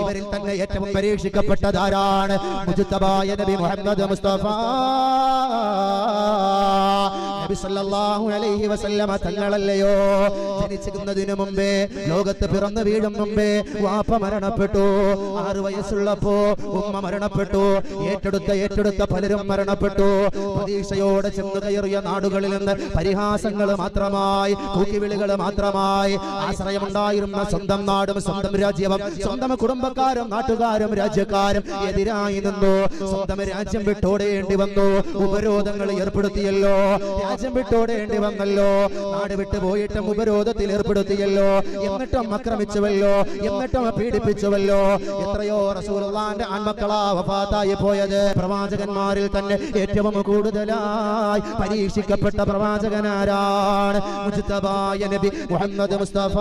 ഇവരിൽ തന്നെ ഏറ്റവും പരീക്ഷിക്കപ്പെട്ടതാരാണ്? മുജുത്തബായ നബി മുഹമ്മദ് മുസ്തഫ. നബി സല്ലല്ലാഹു അലൈഹി വസല്ലമ തങ്ങളല്ലയോ? ജനിച്ചിരുന്നതിനു മുമ്പേ ലോകത്ത് പിറന്നു വീഴും മുമ്പേ വാപ്പ മരണപ്പെട്ടു. ആറ് വയസ്സുള്ളപ്പോ ഉമ്മ മരണപ്പെട്ടു. ഏറ്റെടുത്ത ഏറ്റെടുത്ത പലരും മരണപ്പെട്ടു. പ്രതീക്ഷയോടെ ചെന്ന് കയറിയ നാടുകളിൽ നിന്ന് പരിഹാസങ്ങൾ മാത്രമായി കൂക്കിവിളികൾ മാത്രമായി ആശ്രയമുണ്ടായിരുന്ന സ്വന്തം നാടും സ്വന്തം രാജ്യവും സ്വന്തം കുടുംബക്കാരും നാട്ടുകാരും രാജ്യക്കാരും എതിരായി നിന്നു. സ്വന്തം രാജ്യം വിട്ടോടേണ്ടി വന്നു. ഉപരോധങ്ങൾ ഏർപ്പെടുത്തിയല്ലോ. രാജ്യം വിട്ടോടേണ്ടി വന്നല്ലോ. നാട് വിട്ടു പോയിട്ടും ഉപരോധത്തിൽ ഏർപ്പെടുത്തിയല്ലോ. എന്നിട്ടും ആക്രമിച്ചുവല്ലോ എന്നിട്ടും പീഡിപ്പിച്ചുവല്ലോ. എത്രയോ റസൂലുള്ളാന്റെ ആൺമക്കളാ വഫാത്തായി പോയത്. പ്രവാചകന്മാരിൽ തന്നെ ഏറ്റവും കൂടുതലായി പരീക്ഷിക്കപ്പെട്ട പ്രവാചകനാരാണ് മുജ്തബായ നബി മുഹമ്മദ് മുസ്തഫ.